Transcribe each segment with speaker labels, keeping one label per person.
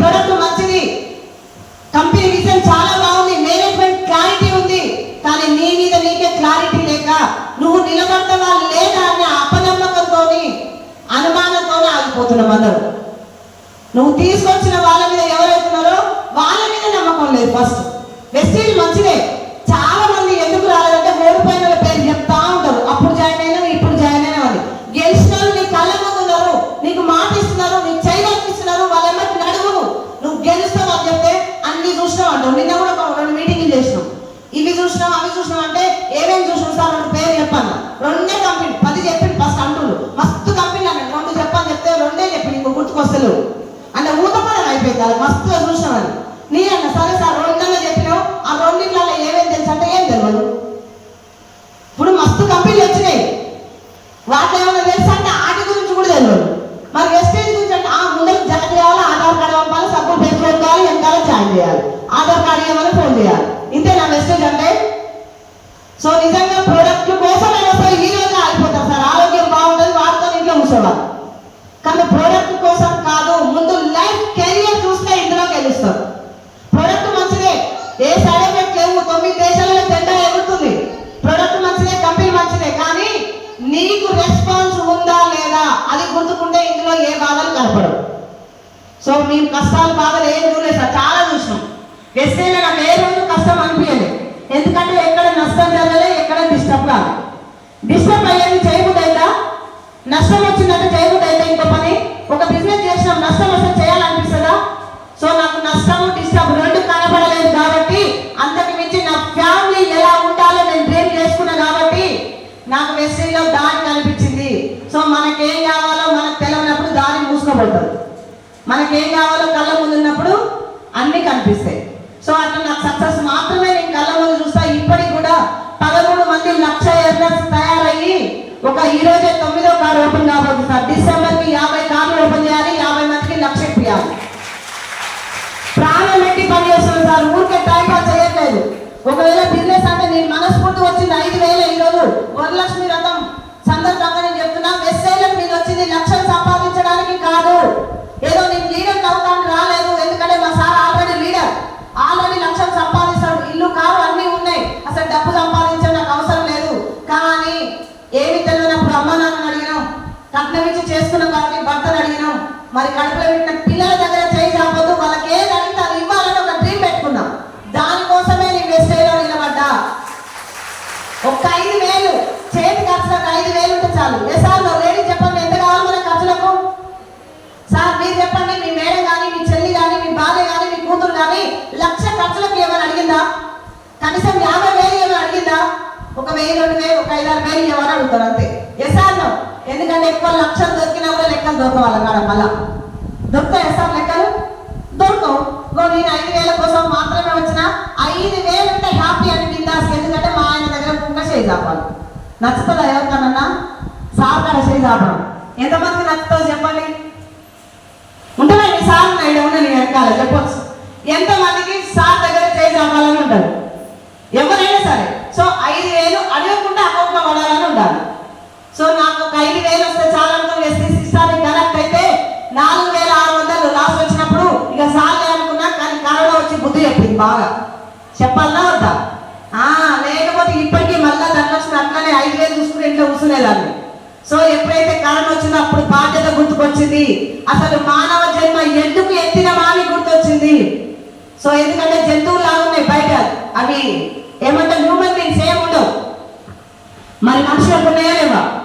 Speaker 1: Product మంచిది. Company vision చాలా బాగుంది. మేనేజ్మెంట్ క్లారిటీ ఉంది. కానీ నీ మీద నీకే క్లారిటీ లేక నువ్వు నిలబడతావా లేదా అనే అపనమ్మకంతో అనుమానంతో ఆగిపోతున్నావు అందరూ. నువ్వు తీసుకొచ్చిన వాళ్ళ మీద ఎవరైతున్నారో వాళ్ళ మీద నమ్మకం లేదు ఫస్ట్ వెస్టీజ్ మంచిదే. చాలా చేయాలి. ఆధార్ కార్డు ఇవ్వమని ఫోన్ చేయాలి. ఇంతేనా మెసేజ్ అంటే? సో నిజంగా ప్రోడక్ట్ కోసం అయినా సరే ఈ రోజు ఆగిపోతారు సార్. ఆరోగ్యం బాగుంటుంది వాటితో ఇంట్లో కూర్చోవాలి. కానీ ప్రోడక్ట్ కోసం కాదు ముందు లైఫ్ కెరియర్ చూస్తే ఇందులో గెలుస్తారు ప్రోడక్ట్ మంచిదే. ఏ సైడ్ ఎఫెక్ట్ లేవు. తొమ్మిది దేశాలలో జెండా ఎగురుతుంది. ప్రోడక్ట్ మంచిదే కంపెనీ మంచిదే. కానీ నీకు రెస్పాన్స్ ఉందా లేదా అది గుర్తుకుంటే ఇందులో ఏ బాధలు కనపడవు. సో మేము కష్టాలు బాధలు ఏం చూడలేదు సార్ చాలా చూసినాం. ఎస్ఐలో నాకు ఏ రోజు కష్టం అనిపించలేదు ఎందుకంటే ఎక్కడ నష్టం జరగలే ఎక్కడ డిస్టర్బ్ కాదు డిస్టర్బ్ అయ్యేది చేయబుద్దైందా నష్టం వచ్చిందంటే చేయబుద్దైందా ఇంకో పని? ఒక బిజినెస్ చేసినాం నష్టం వస్తే చేయాలనిపిస్తుందా? సో నాకు నష్టం డిస్టర్బ్ రెండు కనపడలేదు కాబట్టి అంతకు మించి నా ఫ్యామిలీ ఎలా ఉండాలో నేను డ్రీమ్ చేసుకున్నా కాబట్టి నాకు మెసేజ్లో దారి కనిపించింది. సో మనకేం కావాలో మనకు తెలియనప్పుడు దారి మూసుకోబడుతుంది మనకేం కావాలో కళ్ళ ముందున్నప్పుడు అన్నీ అన్ని కనిపిస్తాయి. సో అట్లా నాకు సక్సెస్ మాత్రమే నేను కళ్ళ ముందు చూస్తా. ఇప్పటికి కూడా పదమూడు మంది లక్ష ఎర్నర్స్ తయారయ్యి ఒక ఈ రోజే తొమ్మిదో కారు ఓపెన్ కాబోతుంది సార్. డిసెంబర్కి యాభై కార్లు ఓపెన్ చేయాలి యాభై మందికి లక్ష ఇప్పియాలి. ప్రాణం పెట్టి పని చేస్తున్నాం సార్. ఊరికే టైం పాస్ చేయట్లేదు. ఒకవేళ బిజినెస్ అంటే నేను మనస్ఫూర్తి వచ్చింది ఐదు వేల ఈరోజు. వరలక్ష్మి రథం సందర్భంగా నేను చెప్తున్నా. వెస్సైలకు మీద వచ్చింది లక్షలు కట్నం ఇచ్చి చేసుకున్నాం కాబట్టి భర్తను అడిగినాం. మరి కడుపులో పెట్టిన పిల్లల దగ్గర చేయి రాబోదు వాళ్ళకి ఏది అడిగితే అది ఇవ్వాలని ఒక డ్రీమ్ పెట్టుకున్నాం. దానికోసమే నేను వెస్టైలో నిలబడ్డా. ఒక్క ఐదు వేలు చేతి ఖర్చులకు ఐదు వేలు ఉంటే చాలు. ఏ లేడీ చెప్పండి ఎంత కావాలి మన ఖర్చులకు? సార్ మీరు చెప్పండి మీ మేడం కానీ మీ చెల్లి కానీ మీ బాధ్య కానీ మీ కూతురు కానీ లక్ష ఖర్చులకు ఏమైనా అడిగిందా? కనీసం యాభై వేలు ఏమైనా అడిగిందా? ఒక వెయ్యి రెండు వేలు ఒక ఐదారు వేలు ఇవ్వమని అడుగుతారు అంతే. ఎస్ఆర్ ఎందుకంటే ఎక్కువ లక్షలు దొరికినా కూడా లెక్కలు దొరకవాలి కాడ మళ్ళా. దొరుకుతాయి సార్ లెక్కలు? దొరకవు. నేను ఐదు వేల కోసం మాత్రమే వచ్చిన ఐదు వేలు ఉంటే హ్యాపీ అని బిందాస్ ఎందుకంటే మా ఆయన దగ్గర ఇంకా చేయి చాపాలి నచ్చుతుందా ఎవరికన్నా? సార్ కాడ చేయి చాపడం. ఎంతమందికి నచ్చుతుందో చెప్పండి. ఉంటుందా మీ సార్? నాయుడు ఉన్న నీ వెనకాల చెప్పొచ్చు. ఎంతమందికి సార్ దగ్గర చేయి చాపాలని ఉంటారు ఎవరైనా సరే. సో ఐదు వేలు అడగకుండా అకౌంట్లో పడాలని ఉండాలి. సో నాకు ఒక ఐదు వేలు వస్తే చాలా అనుకుని ఎస్సీ సిస్టానికి కనెక్ట్ అయితే నాలుగు వేల ఆరు వందలు లాస్ట్ వచ్చినప్పుడు ఇక సార్లే అనుకున్నా కానీ కరోనా వచ్చి బుద్ధి చెప్పింది బాగా. చెప్పాలా వద్దా? ఆ, లేకపోతే ఇప్పటికీ మళ్ళా వచ్చిన అట్లనే ఐదు వేలు చూసుకుని ఇంట్లో కూర్చునేదాన్ని. సో ఎప్పుడైతే కరోనా వచ్చిందో అప్పుడు బాధ్యత గుర్తుకొచ్చింది. అసలు మానవ జన్మ ఎందుకు ఎత్తినమా అని గుర్తొచ్చింది? సో ఎందుకంటే జంతువులు లాగా ఉన్నాయి బయట. అవి ఏమంటారు? హ్యూమన్ బీయింగ్స్ ఏముండవు. మరి మనుషులకు ఉన్నాయా లేవా?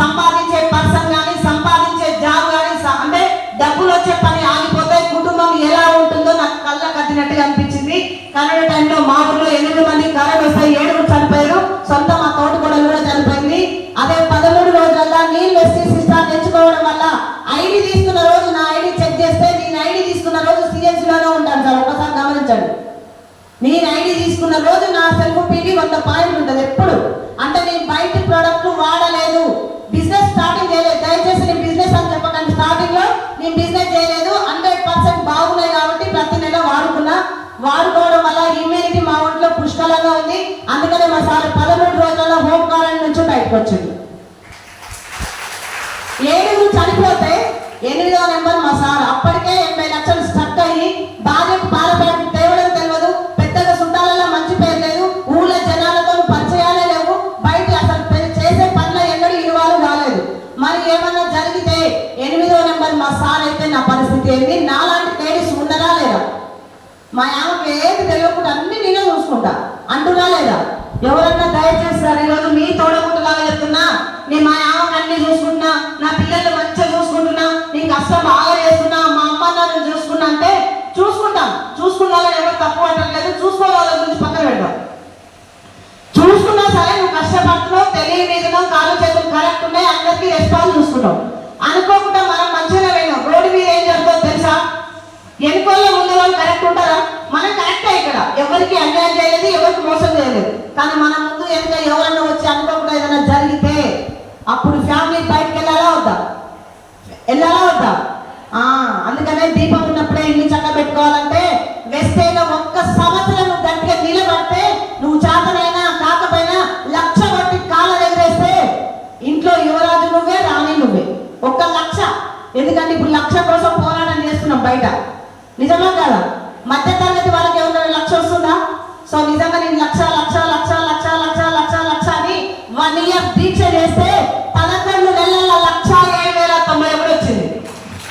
Speaker 1: సంపాదించే పర్సన్ కానీ సంపాదించే జాబ్ కానీ అంటే డబ్బులు వచ్చే పని ఆగిపోతే కుటుంబం ఎలా ఉంటుందో నాకు కళ్ళ కట్టినట్టుగా అనిపించింది. కరోనా టైంలో మా ఊర్లో ఎనిమిది మంది కరోనా వస్తాయి ఏడుగురు చనిపోయారు. సొంత మా తోట కూడా కూడా చనిపోయింది. అదే పదమూడు రోజులల్లా నీళ్ళు ఎస్టీ సిస్టమ్ తెచ్చుకోవడం వల్ల ఐడి తీసుకున్న రోజు నా ఐడి చెక్ చేస్తే నేను ఐడి తీసుకున్న రోజు CHC లోనే ఉంటాను సార్. ఒకసారి గమనించండి. నేను ఐడి తీసుకున్న రోజు నా సెల్ఫ్ పీకి వంద పాయింట్ ఉంటుంది ఎప్పుడు. సార్ పదమూడు రోజుల హోమ్ క్వారంటైన్ నుంచి బయటకు వచ్చింది. ఏడు చనిపోతే ఎనిమిదో నెంబర్ మా సార్ అప్పటికే ఎనభై లక్షలు స్టక్ అయ్యి భార్యకు పాలపాటి తేవడం తెలియదు పెద్దగా సుండాలలో మంచి పేరు లేదు ఊళ్ళో జనాలతో పరిచయాలే లేవు బయట అసలు చేసే పనుల ఎన్నడూ ఇరువాలు కాలేదు మరి ఏమన్నా జరిగితే ఎనిమిదో నెంబర్ మా సార్ అయితే నా పరిస్థితి ఏంది? నాలాంటి లేడీస్ ఉండరా లేదా? మా ఆమెకు ఏది తెలియకుండా అన్ని నేనే చూసుకుంటా. అంటున్నా లేదా? ఎవరన్నా దయచేసి సార్ ఈరోజు మీ తోడముంటులాగా చెప్తున్నా. నేను మా ఆమెకు అన్ని చూసుకుంటున్నా. నా పిల్లల్ని మంచిగా చూసుకుంటున్నా. నీ కష్టం బాగా చేస్తున్నా. మా అమ్మ నాన్న చూసుకున్నా అంటే చూసుకుంటాం. చూసుకున్న వాళ్ళని ఎవరు తప్పు అంటలేదు చూసుకోవాలి వాళ్ళ గురించి పక్కన పెడదాం. చూసుకున్నా సరే నువ్వు కష్టపడుతున్నావు. తెలియనిదినో కాలు చేతులు కరెక్ట్ ఉన్నాయి. అందరికీ రెస్పాన్స్ చూసుకుంటావు వెనుకల్లో ఉన్న వాళ్ళు కరెక్ట్ ఉంటారా? మనం కరెక్టే ఇక్కడ. ఎవరికి అన్యాయం చేయలేదు ఎవరికి మోసం చేయలేదు. కానీ మన ముందు చేస్తున్నాం వాళ్ళ